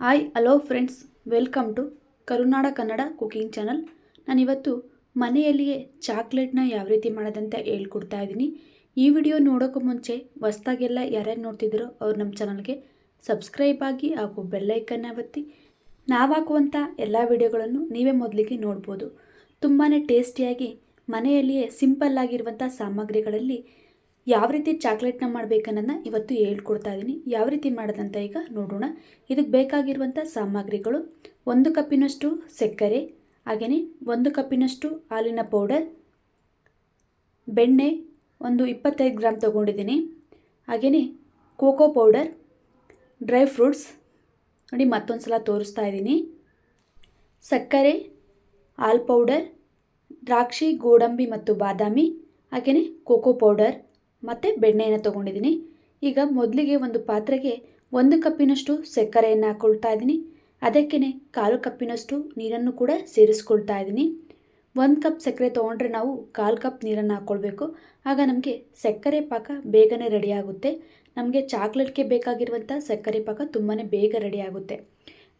Hi, hello friends. Welcome to Karunada Kannada cooking channel. ನಾನಿವತ್ತು ಮನೆಯಲ್ಲಿಯೇ ಚಾಕ್ಲೇಟ್ನ ಯಾವ ರೀತಿ ಮಾಡೋದಂತ ಹೇಳ್ಕೊಡ್ತಾ ಇದ್ದೀನಿ. ಈ ವಿಡಿಯೋ ನೋಡೋಕ್ಕೂ ಮುಂಚೆ ಹೊಸ್ದಾಗೆಲ್ಲ ಯಾರ್ಯಾರು ನೋಡ್ತಿದ್ರೋ ಅವ್ರು ನಮ್ಮ ಚಾನಲ್ಗೆ ಸಬ್ಸ್ಕ್ರೈಬ್ ಆಗಿ ಹಾಗೂ ಬೆಲ್ಲೈಕನ್ನ ಒತ್ತಿ. ನಾವು ಹಾಕುವಂಥ ಎಲ್ಲ ವಿಡಿಯೋಗಳನ್ನು ನೀವೇ ಮೊದಲಿಗೆ ನೋಡ್ಬೋದು. ತುಂಬಾ ಟೇಸ್ಟಿಯಾಗಿ ಮನೆಯಲ್ಲಿಯೇ ಸಿಂಪಲ್ಲಾಗಿರುವಂಥ ಸಾಮಗ್ರಿಗಳಲ್ಲಿ ಯಾವ ರೀತಿ ಚಾಕ್ಲೇಟ್ನ ಮಾಡಬೇಕನ್ನೋದನ್ನ ಇವತ್ತು ಹೇಳ್ಕೊಡ್ತಾ ಇದ್ದೀನಿ ಯಾವ ರೀತಿ ಮಾಡೋದಂತ ಈಗ ನೋಡೋಣ. ಇದಕ್ಕೆ ಬೇಕಾಗಿರುವಂಥ ಸಾಮಗ್ರಿಗಳು ಒಂದು ಕಪ್ಪಿನಷ್ಟು ಸಕ್ಕರೆ ಹಾಗೆಯೇ ಒಂದು ಕಪ್ಪಿನಷ್ಟು ಹಾಲಿನ ಪೌಡರ್ ಬೆಣ್ಣೆ ಒಂದು ಇಪ್ಪತ್ತೈದು ಗ್ರಾಮ್ ತೊಗೊಂಡಿದ್ದೀನಿ. ಹಾಗೆಯೇ ಕೋಕೋ ಪೌಡರ್ ಡ್ರೈ ಫ್ರೂಟ್ಸ್ ನೋಡಿ ಮತ್ತೊಂದು ಸಲ ತೋರಿಸ್ತಾ ಇದ್ದೀನಿ ಸಕ್ಕರೆ, ಹಾಲು ಪೌಡರ್ ದ್ರಾಕ್ಷಿ, ಗೋಡಂಬಿ ಮತ್ತು ಬಾದಾಮಿ ಹಾಗೆಯೇ ಕೋಕೋ ಪೌಡರ್ ಮತ್ತು ಬೆಣ್ಣೆಯನ್ನು ತೊಗೊಂಡಿದ್ದೀನಿ. ಈಗ ಮೊದಲಿಗೆ ಒಂದು ಪಾತ್ರೆಗೆ ಒಂದು ಕಪ್ಪಿನಷ್ಟು ಸಕ್ಕರೆಯನ್ನು ಹಾಕ್ಕೊಳ್ತಾ ಇದ್ದೀನಿ. ಅದಕ್ಕೇ ಕಾಲು ಕಪ್ಪಿನಷ್ಟು ನೀರನ್ನು ಕೂಡ ಸೇರಿಸ್ಕೊಳ್ತಾ ಇದ್ದೀನಿ. ಒಂದು ಕಪ್ ಸಕ್ಕರೆ ತೊಗೊಂಡ್ರೆ ನಾವು ಕಾಲು ಕಪ್ ನೀರನ್ನು ಹಾಕ್ಕೊಳ್ಬೇಕು ಆಗ ನಮಗೆ ಸಕ್ಕರೆ ಪಾಕ ಬೇಗನೆ ರೆಡಿಯಾಗುತ್ತೆ ನಮಗೆ ಚಾಕ್ಲೇಟ್ಗೆ ಬೇಕಾಗಿರುವಂಥ ಸಕ್ಕರೆ ಪಾಕ ತುಂಬಾ ಬೇಗ ರೆಡಿಯಾಗುತ್ತೆ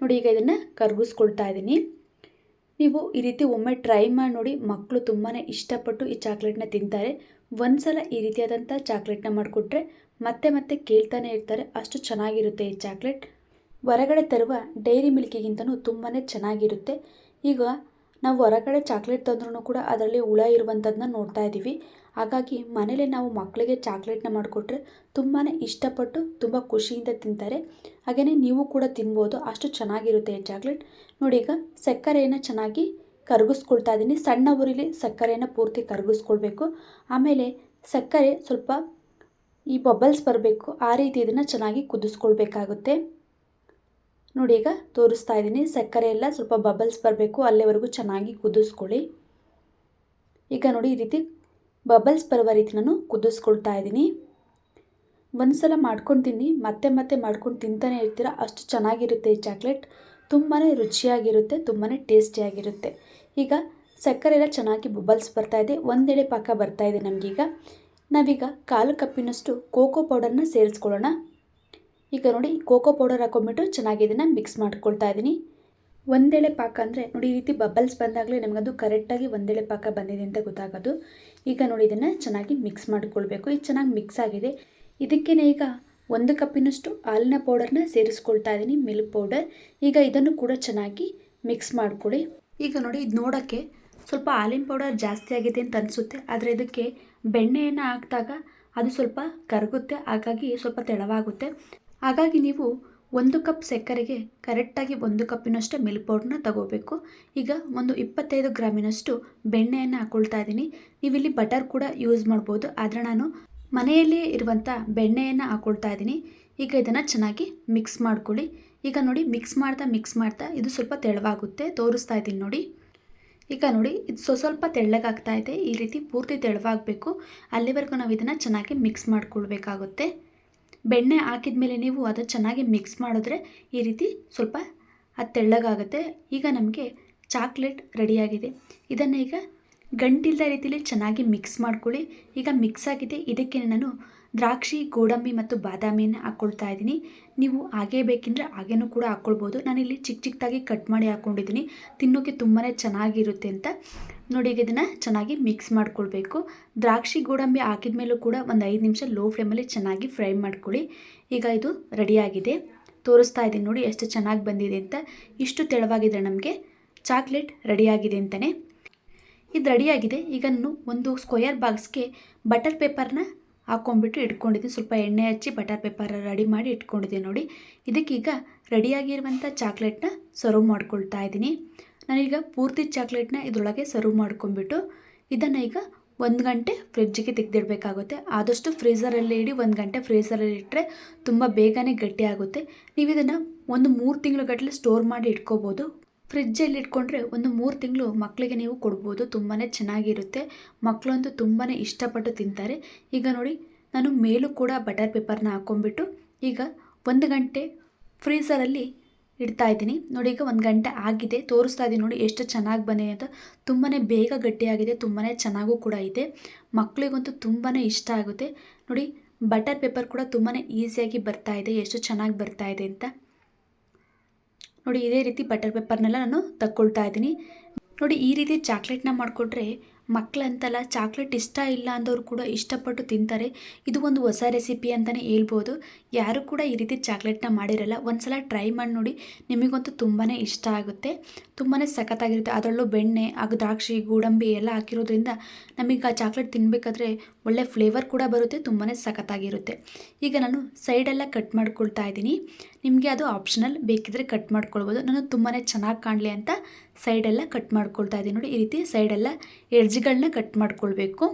ನೋಡಿ, ಈಗ ಇದನ್ನು ಕರಗಿಸ್ಕೊಳ್ತಾ ಇದ್ದೀನಿ. ನೀವು ಈ ರೀತಿ ಒಮ್ಮೆ ಟ್ರೈ ಮಾಡಿ ನೋಡಿ ಮಕ್ಕಳು ತುಂಬಾ ಇಷ್ಟಪಟ್ಟು ಈ ಚಾಕ್ಲೇಟ್ನ ತಿಂತಾರೆ. ಒಂದು ಸಲ ಈ ರೀತಿಯಾದಂಥ ಚಾಕ್ಲೇಟ್ನ ಮಾಡಿಕೊಟ್ರೆ ಮತ್ತೆ ಮತ್ತೆ ಕೇಳ್ತಾನೆ ಇರ್ತಾರೆ, ಅಷ್ಟು ಚೆನ್ನಾಗಿರುತ್ತೆ ಈ ಚಾಕ್ಲೇಟ್. ಹೊರಗಡೆ ತರುವ ಡೈರಿ ಮಿಲ್ಕಿಗಿಂತನೂ ತುಂಬಾ ಚೆನ್ನಾಗಿರುತ್ತೆ. ಈಗ ನಾವು ಹೊರಗಡೆ ಚಾಕ್ಲೇಟ್ ತಂದ್ರೂ ಕೂಡ ಅದರಲ್ಲಿ ಹುಳ ಇರುವಂಥದ್ದನ್ನ ನೋಡ್ತಾ ಇದ್ದೀವಿ. ಹಾಗಾಗಿ ಮನೇಲೆ ನಾವು ಮಕ್ಕಳಿಗೆ ಚಾಕ್ಲೇಟ್ನ ಮಾಡಿಕೊಟ್ರೆ ತುಂಬಾ ಇಷ್ಟಪಟ್ಟು ತುಂಬ ಖುಷಿಯಿಂದ ತಿಂತಾರೆ. ಹಾಗೆಯೇ ನೀವು ಕೂಡ ತಿನ್ಬೋದು, ಅಷ್ಟು ಚೆನ್ನಾಗಿರುತ್ತೆ ಈ ಚಾಕ್ಲೇಟ್. ನೋಡಿ ಈಗ ಸಕ್ಕರೆಯನ್ನು ಚೆನ್ನಾಗಿ ಕರಗಿಸ್ಕೊಳ್ತಾ ಇದ್ದೀನಿ. ಸಣ್ಣ ಉರಿಲಿ ಸಕ್ಕರೆಯನ್ನು ಪೂರ್ತಿ ಕರಗಿಸ್ಕೊಳ್ಬೇಕು. ಆಮೇಲೆ ಸಕ್ಕರೆ ಸ್ವಲ್ಪ ಈ ಬಬಲ್ಸ್ ಬರಬೇಕು. ಆ ರೀತಿ ಇದನ್ನು ಚೆನ್ನಾಗಿ ಕುದಿಸ್ಕೊಳ್ಬೇಕಾಗುತ್ತೆ. ನೋಡಿ, ಈಗ ತೋರಿಸ್ತಾ ಇದ್ದೀನಿ. ಸಕ್ಕರೆ ಎಲ್ಲ ಸ್ವಲ್ಪ ಬಬಲ್ಸ್ ಬರಬೇಕು. ಅಲ್ಲಿವರೆಗೂ ಚೆನ್ನಾಗಿ ಕುದಿಸ್ಕೊಳ್ಳಿ. ಈಗ ನೋಡಿ, ಈ ರೀತಿ ಬಬಲ್ಸ್ ಬರುವ ರೀತಿ ನಾನು ಕುದಿಸ್ಕೊಳ್ತಾ ಇದ್ದೀನಿ. ಒಂದು ಸಲ ಮಾಡ್ಕೊಂಡು ತಿನ್ನಿ. ಮತ್ತೆ ಮತ್ತೆ ಮಾಡ್ಕೊಂಡು ತಿಂತಾನೆ ಇರ್ತೀರ. ಅಷ್ಟು ಚೆನ್ನಾಗಿರುತ್ತೆ ಈ ಚಾಕ್ಲೇಟ್. ತುಂಬಾ ರುಚಿಯಾಗಿರುತ್ತೆ ತುಂಬಾ ಟೇಸ್ಟಿಯಾಗಿರುತ್ತೆ. ಈಗ ಸಕ್ಕರೆ ಎಲ್ಲ ಚೆನ್ನಾಗಿ ಬಬಲ್ಸ್ ಇದೆ, ಒಂದೆಡೆ ಪಾಕ ಬರ್ತಾ ಇದೆ ನಮಗೀಗ. ನಾವೀಗ ಕಾಲು ಕಪ್ಪಿನಷ್ಟು ಕೋಕೋ ಪೌಡರ್ನ ಸೇರಿಸ್ಕೊಳ್ಳೋಣ. ಈಗ ನೋಡಿ, ಕೋಕೋ ಪೌಡರ್ ಹಾಕೊಂಡ್ಬಿಟ್ಟು ಚೆನ್ನಾಗಿ ಇದನ್ನು ಮಿಕ್ಸ್ ಮಾಡ್ಕೊಳ್ತಾ ಇದ್ದೀನಿ ಒಂದೆಳೆ ಪಾಕ ಅಂದರೆ ನೋಡಿ, ಈ ರೀತಿ ಬಬಲ್ಸ್ ಬಂದಾಗಲೇ ನಮಗದು ಕರೆಕ್ಟಾಗಿ ಒಂದೆಳೆ ಪಾಕ ಬಂದಿದೆ ಅಂತ ಗೊತ್ತಾಗೋದು. ಈಗ ನೋಡಿ, ಇದನ್ನು ಚೆನ್ನಾಗಿ ಮಿಕ್ಸ್ ಮಾಡಿಕೊಳ್ಬೇಕು. ಇದು ಚೆನ್ನಾಗಿ ಮಿಕ್ಸ್ ಆಗಿದೆ. ಇದಕ್ಕೇ ಈಗ ಒಂದು ಕಪ್ಪಿನಷ್ಟು ಹಾಲಿನ ಪೌಡರ್ನ ಸೇರಿಸ್ಕೊಳ್ತಾ ಇದ್ದೀನಿ ಮಿಲ್ಕ್ ಪೌಡರ್. ಈಗ ಇದನ್ನು ಕೂಡ ಚೆನ್ನಾಗಿ ಮಿಕ್ಸ್ ಮಾಡಿಕೊಳ್ಳಿ ಈಗ ನೋಡಿ, ಇದು ನೋಡೋಕ್ಕೆ ಸ್ವಲ್ಪ ಹಾಲಿನ ಪೌಡರ್ ಜಾಸ್ತಿ ಆಗಿದೆ ಅಂತ ಅನಿಸುತ್ತೆ. ಆದರೆ ಇದಕ್ಕೆ ಬೆಣ್ಣೆಯನ್ನು ಹಾಕಿದಾಗ ಅದು ಸ್ವಲ್ಪ ಕರಗುತ್ತೆ, ಹಾಗಾಗಿ ಸ್ವಲ್ಪ ತೆಳವಾಗುತ್ತೆ. ಹಾಗಾಗಿ ನೀವು ಒಂದು ಕಪ್ ಸಕ್ಕರೆಗೆ ಕರೆಕ್ಟಾಗಿ ಒಂದು ಕಪ್ಪಿನಷ್ಟು ಮಿಲ್ಕ್ ಪೌಡ್ರನ್ನ ತಗೋಬೇಕು. ಈಗ ಒಂದು ಇಪ್ಪತ್ತೈದು ಗ್ರಾಮಿನಷ್ಟು ಬೆಣ್ಣೆಯನ್ನು ಹಾಕ್ಕೊಳ್ತಾ ಇದ್ದೀನಿ ನೀವಿಲ್ಲಿ ಬಟರ್ ಕೂಡ ಯೂಸ್ ಮಾಡ್ಬೋದು. ಆದರೆ ನಾನು ಮನೆಯಲ್ಲಿಯೇ ಇರುವಂಥ ಬೆಣ್ಣೆಯನ್ನು ಹಾಕ್ಕೊಳ್ತಾ ಇದ್ದೀನಿ. ಈಗ ಇದನ್ನು ಚೆನ್ನಾಗಿ ಮಿಕ್ಸ್ ಮಾಡ್ಕೊಳ್ಳಿ. ಈಗ ನೋಡಿ ಮಿಕ್ಸ್ ಮಾಡ್ತಾ ಮಿಕ್ಸ್ ಮಾಡ್ತಾ ಇದು ಸ್ವಲ್ಪ ತೆಳವಾಗುತ್ತೆ. ತೋರಿಸ್ತಾ ಇದ್ದೀನಿ ನೋಡಿ. ಈಗ ನೋಡಿ, ಇದು ಸ್ವ ಸ್ವಲ್ಪ ತೆಳ್ಳಗಾಗ್ತಾ ಇದೆ. ಈ ರೀತಿ ಪೂರ್ತಿ ತೆಳವಾಗಬೇಕು. ಅಲ್ಲಿವರೆಗೂ ನಾವು ಇದನ್ನು ಚೆನ್ನಾಗಿ ಮಿಕ್ಸ್ ಮಾಡ್ಕೊಳ್ಬೇಕಾಗುತ್ತೆ. ಬೆಣ್ಣೆ ಹಾಕಿದ ಮೇಲೆ ನೀವು ಅದು ಚೆನ್ನಾಗಿ ಮಿಕ್ಸ್ ಮಾಡಿದ್ರೆ ಈ ರೀತಿ ಸ್ವಲ್ಪ ಅದು ತೆಳ್ಳಗಾಗುತ್ತೆ. ಈಗ ನಮಗೆ ಚಾಕ್ಲೇಟ್ ರೆಡಿಯಾಗಿದೆ ಇದನ್ನು ಈಗ ಗಂಟಿಲ್ದ ರೀತಿಯಲ್ಲಿ ಚೆನ್ನಾಗಿ ಮಿಕ್ಸ್ ಮಾಡ್ಕೊಳ್ಳಿ. ಈಗ ಮಿಕ್ಸ್ ಆಗಿದೆ. ಇದಕ್ಕೆ ನಾನು ದ್ರಾಕ್ಷಿ, ಗೋಡಂಬಿ ಮತ್ತು ಬಾದಾಮಿಯನ್ನು ಹಾಕ್ಕೊಳ್ತಾ ಇದ್ದೀನಿ. ನೀವು ಹಾಗೇ ಬೇಕೆಂದರೆ ಹಾಗೇನೂ ಕೂಡ ಹಾಕ್ಕೊಳ್ಬೋದು ನಾನಿಲ್ಲಿ ಚಿಕ್ಕ ಚಿಕ್ಕದಾಗಿ ಕಟ್ ಮಾಡಿ ಹಾಕ್ಕೊಂಡಿದ್ದೀನಿ ತಿನ್ನೋಕ್ಕೆ ತುಂಬಾ ಚೆನ್ನಾಗಿರುತ್ತೆ ಅಂತ. ನೋಡಿ, ಈಗ ಇದನ್ನು ಚೆನ್ನಾಗಿ ಮಿಕ್ಸ್ ಮಾಡ್ಕೊಳ್ಬೇಕು. ದ್ರಾಕ್ಷಿ, ಗೋಡಂಬಿ ಹಾಕಿದ ಮೇಲೂ ಕೂಡ ಒಂದು ಐದು ನಿಮಿಷ ಲೋ ಫ್ಲೇಮಲ್ಲಿ ಚೆನ್ನಾಗಿ ಫ್ರೈ ಮಾಡ್ಕೊಳ್ಳಿ. ಈಗ ಇದು ರೆಡಿಯಾಗಿದೆ ತೋರಿಸ್ತಾ ಇದ್ದೀನಿ ನೋಡಿ, ಎಷ್ಟು ಚೆನ್ನಾಗಿ ಬಂದಿದೆ ಅಂತ. ಇಷ್ಟು ತೆಳವಾಗಿದೆ ನಮಗೆ ಚಾಕ್ಲೇಟ್ ರೆಡಿಯಾಗಿದೆ ಅಂತಲೇ ಇದು ರೆಡಿಯಾಗಿದೆ ಈಗ ನಾನು ಒಂದು ಸ್ಕ್ವಯರ್ ಬಾಕ್ಸ್ಗೆ ಬಟರ್ ಪೇಪರ್ನ ಹಾಕ್ಕೊಂಡ್ಬಿಟ್ಟು ಇಟ್ಕೊಂಡಿದ್ದೀನಿ. ಸ್ವಲ್ಪ ಎಣ್ಣೆ ಹಚ್ಚಿ ಬಟರ್ ಪೇಪರ್ ರೆಡಿ ಮಾಡಿ ಇಟ್ಕೊಂಡಿದ್ದೀನಿ ನೋಡಿ. ಇದಕ್ಕೀಗ ರೆಡಿಯಾಗಿರುವಂಥ ಚಾಕ್ಲೇಟ್ನ ಸರ್ವ್ ಮಾಡ್ಕೊಳ್ತಾ ಇದ್ದೀನಿ. ನಾನೀಗ ಪೂರ್ತಿ ಚಾಕ್ಲೇಟ್ನ ಇದರೊಳಗೆ ಸರ್ವ್ ಮಾಡ್ಕೊಂಡ್ಬಿಟ್ಟು ಇದನ್ನು ಈಗ ಒಂದು ಗಂಟೆ ಫ್ರಿಡ್ಜಿಗೆ ತೆಗೆದಿಡಬೇಕಾಗುತ್ತೆ. ಆದಷ್ಟು ಫ್ರೀಝರಲ್ಲಿ ಇಡಿ, ಒಂದು ಗಂಟೆ ಫ್ರೀಝರಲ್ಲಿ ಇಟ್ಟರೆ ತುಂಬ ಬೇಗನೆ ಗಟ್ಟಿಯಾಗುತ್ತೆ ನೀವು ಇದನ್ನು ಒಂದು ಮೂರು ತಿಂಗಳು ಗಟ್ಟಲೆ ಸ್ಟೋರ್ ಮಾಡಿ ಇಟ್ಕೋಬೋದು. ಫ್ರಿಜ್ಜಲ್ಲಿ ಇಟ್ಕೊಂಡ್ರೆ ಒಂದು ಮೂರು ತಿಂಗಳು ಮಕ್ಕಳಿಗೆ ನೀವು ಕೊಡ್ಬೋದು ತುಂಬಾ ಚೆನ್ನಾಗಿರುತ್ತೆ. ಮಕ್ಕಳಂತೂ ತುಂಬಾ ಇಷ್ಟಪಟ್ಟು ತಿಂತಾರೆ. ಈಗ ನೋಡಿ, ನಾನು ಮೇಲೂ ಕೂಡ ಬಟರ್ ಪೇಪರ್ನ ಹಾಕ್ಕೊಂಡ್ಬಿಟ್ಟು ಈಗ ಒಂದು ಗಂಟೆ ಫ್ರೀಸರಲ್ಲಿ ಇಡ್ತಾ ಇದ್ದೀನಿ. ನೋಡಿ, ಈಗ ಒಂದು ಗಂಟೆ ಆಗಿದೆ. ತೋರಿಸ್ತಾ ಇದ್ದೀನಿ ನೋಡಿ ಎಷ್ಟು ಚೆನ್ನಾಗಿ ಬಂದಿದೆ ಅಂತ. ತುಂಬಾ ಬೇಗ ಗಟ್ಟಿಯಾಗಿದೆ ತುಂಬಾ ಚೆನ್ನಾಗೂ ಕೂಡ ಇದೆ. ಮಕ್ಕಳಿಗಂತೂ ತುಂಬಾ ಇಷ್ಟ ಆಗುತ್ತೆ. ನೋಡಿ, ಬಟರ್ ಪೇಪರ್ ಕೂಡ ತುಂಬಾ ಈಸಿಯಾಗಿ ಬರ್ತಾ ಇದೆ, ಎಷ್ಟು ಚೆನ್ನಾಗಿ ಬರ್ತಾ ಇದೆ ಅಂತ. ನೋಡಿ ಇದೇ ರೀತಿ ಬಟರ್ ಪೇಪರ್ನೆಲ್ಲ ನಾನು ತಕ್ಕೊಳ್ತಾ ಇದ್ದೀನಿ. ನೋಡಿ ಈ ರೀತಿ ಚಾಕ್ಲೇಟ್ನ ಮಾಡಿಕೊಟ್ರೆ ಮಕ್ಕಳಂತಲ್ಲ ಚಾಕ್ಲೇಟ್ ಇಷ್ಟ ಇಲ್ಲ ಅಂದವರು ಕೂಡ ಇಷ್ಟಪಟ್ಟು ತಿಂತಾರೆ. ಇದು ಒಂದು ಹೊಸ ರೆಸಿಪಿ ಅಂತಲೇ ಹೇಳ್ಬೋದು. ಯಾರು ಕೂಡ ಈ ರೀತಿ ಚಾಕ್ಲೇಟ್ನ ಮಾಡಿರಲ್ಲ. ಒಂದ್ಸಲ ಟ್ರೈ ಮಾಡಿ ನೋಡಿ. ನಿಮಗಂತೂ ತುಂಬಾ ಇಷ್ಟ ಆಗುತ್ತೆ. ತುಂಬಾ ಸಖತ್ತಾಗಿರುತ್ತೆ. ಅದರಲ್ಲೂ ಬೆಣ್ಣೆ, ಹಾಗೂ ದ್ರಾಕ್ಷಿ, ಗೋಡಂಬಿ ಎಲ್ಲ ಹಾಕಿರೋದ್ರಿಂದ ನಮಗೆ ಆ ಚಾಕ್ಲೇಟ್ ತಿನ್ನಬೇಕಾದ್ರೆ ಒಳ್ಳೆ ಫ್ಲೇವರ್ ಕೂಡ ಬರುತ್ತೆ. ತುಂಬಾ ಸಖತ್ತಾಗಿರುತ್ತೆ. ಈಗ ನಾನು ಸೈಡೆಲ್ಲ ಕಟ್ ಮಾಡ್ಕೊಳ್ತಾ ಇದ್ದೀನಿ. ನಿಮಗೆ ಅದು ಆಪ್ಷನಲ್ ಬೇಕಿದ್ರೆ ಕಟ್ ಮಾಡ್ಕೊಳ್ಬೋದು. ನಾನು ತುಂಬಾ ಚೆನ್ನಾಗಿ ಕಾಣಲಿ ಅಂತ ಸೈಡೆಲ್ಲ ಕಟ್ ಮಾಡ್ಕೊಳ್ತಾ ಇದ್ದೀನಿ. ನೋಡಿ, ಈ ರೀತಿ ಸೈಡೆಲ್ಲ ಎಡ್ಜ್ಗಳನ್ನ ಕಟ್ ಮಾಡ್ಕೊಳ್ಬೇಕು.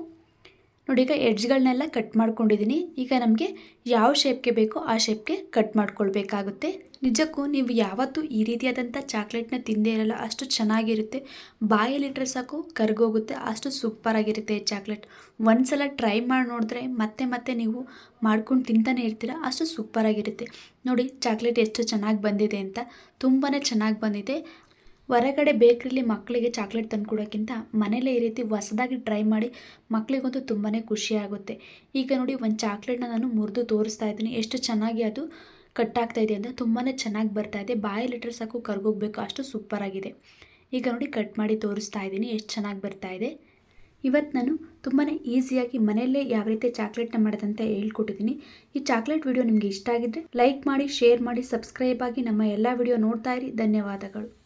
ನೋಡಿ, ಈಗ ಎಡ್ಜ್ಗಳನ್ನೆಲ್ಲ ಕಟ್ ಮಾಡ್ಕೊಂಡಿದ್ದೀನಿ. ಈಗ ನಮಗೆ ಯಾವ ಶೇಪ್ಗೆ ಬೇಕೋ ಆ ಶೇಪ್ಗೆ ಕಟ್ ಮಾಡ್ಕೊಳ್ಬೇಕಾಗುತ್ತೆ. ನಿಜಕ್ಕೂ ನೀವು ಯಾವತ್ತೂ ಈ ರೀತಿಯಾದಂಥ ಚಾಕ್ಲೇಟ್ನ ತಿಂದೇ ಇರಲ್ಲ. ಅಷ್ಟು ಚೆನ್ನಾಗಿರುತ್ತೆ. ಬಾಯಲ್ಲಿಟ್ಟರೆ ಸಾಕು, ಕರ್ಗೋಗುತ್ತೆ. ಅಷ್ಟು ಸೂಪರಾಗಿರುತ್ತೆ ಈ ಚಾಕ್ಲೇಟ್ ಒಂದ್ಸಲ ಟ್ರೈ ಮಾಡಿ ನೋಡಿದ್ರೆ ಮತ್ತೆ ಮತ್ತೆ ನೀವು ಮಾಡ್ಕೊಂಡು ತಿಂತಾನೆ ಇರ್ತೀರ. ಅಷ್ಟು ಸೂಪರಾಗಿರುತ್ತೆ. ನೋಡಿ ಚಾಕ್ಲೇಟ್ ಎಷ್ಟು ಚೆನ್ನಾಗಿ ಬಂದಿದೆ ಅಂತ. ತುಂಬಾ ಚೆನ್ನಾಗಿ ಬಂದಿದೆ. ಹೊರಗಡೆ ಬೇಕ್ರಿಲಿ ಮಕ್ಕಳಿಗೆ ಚಾಕ್ಲೇಟ್ ತಂದು ಕೊಡೋಕ್ಕಿಂತ ಮನೇಲೇ ಈ ರೀತಿ ಹೊಸದಾಗಿ ಟ್ರೈ ಮಾಡಿ ಮಕ್ಕಳಿಗಂತೂ ತುಂಬಾ ಖುಷಿ ಆಗುತ್ತೆ ಈಗ ನೋಡಿ, ಒಂದು ಚಾಕ್ಲೇಟ್ನ ನಾನು ಮುರಿದು ತೋರಿಸ್ತಾ ಇದ್ದೀನಿ. ಎಷ್ಟು ಚೆನ್ನಾಗಿ ಅದು ಕಟ್ ಆಗ್ತಾ ಇದೆ ಅಂತ ತುಂಬಾ ಚೆನ್ನಾಗಿ ಬರ್ತಾ ಇದೆ. ಬಾಯಲ್ಲಿಟ್ಟರೆ ಸಾಕು ಕರ್ಗೋಗ್ಬೇಕು. ಅಷ್ಟು ಸೂಪರಾಗಿದೆ. ಈಗ ನೋಡಿ, ಕಟ್ ಮಾಡಿ ತೋರಿಸ್ತಾ ಇದ್ದೀನಿ. ಎಷ್ಟು ಚೆನ್ನಾಗಿ ಬರ್ತಾ ಇದೆ. ಇವತ್ತು ನಾನು ತುಂಬಾ ಈಸಿಯಾಗಿ ಮನೆಯಲ್ಲೇ ಯಾವ ರೀತಿ ಚಾಕ್ಲೇಟ್ನ ಮಾಡೋದಂತ ಹೇಳ್ಕೊಟ್ಟಿದ್ದೀನಿ. ಈ ಚಾಕ್ಲೇಟ್ ವಿಡಿಯೋ ನಿಮಗೆ ಇಷ್ಟ ಆಗಿದ್ದರೆ ಲೈಕ್ ಮಾಡಿ, ಶೇರ್ ಮಾಡಿ, ಸಬ್ಸ್ಕ್ರೈಬ್ ಆಗಿ ನಮ್ಮ ಎಲ್ಲ ವಿಡಿಯೋ ನೋಡ್ತಾ ಇರಿ. ಧನ್ಯವಾದಗಳು.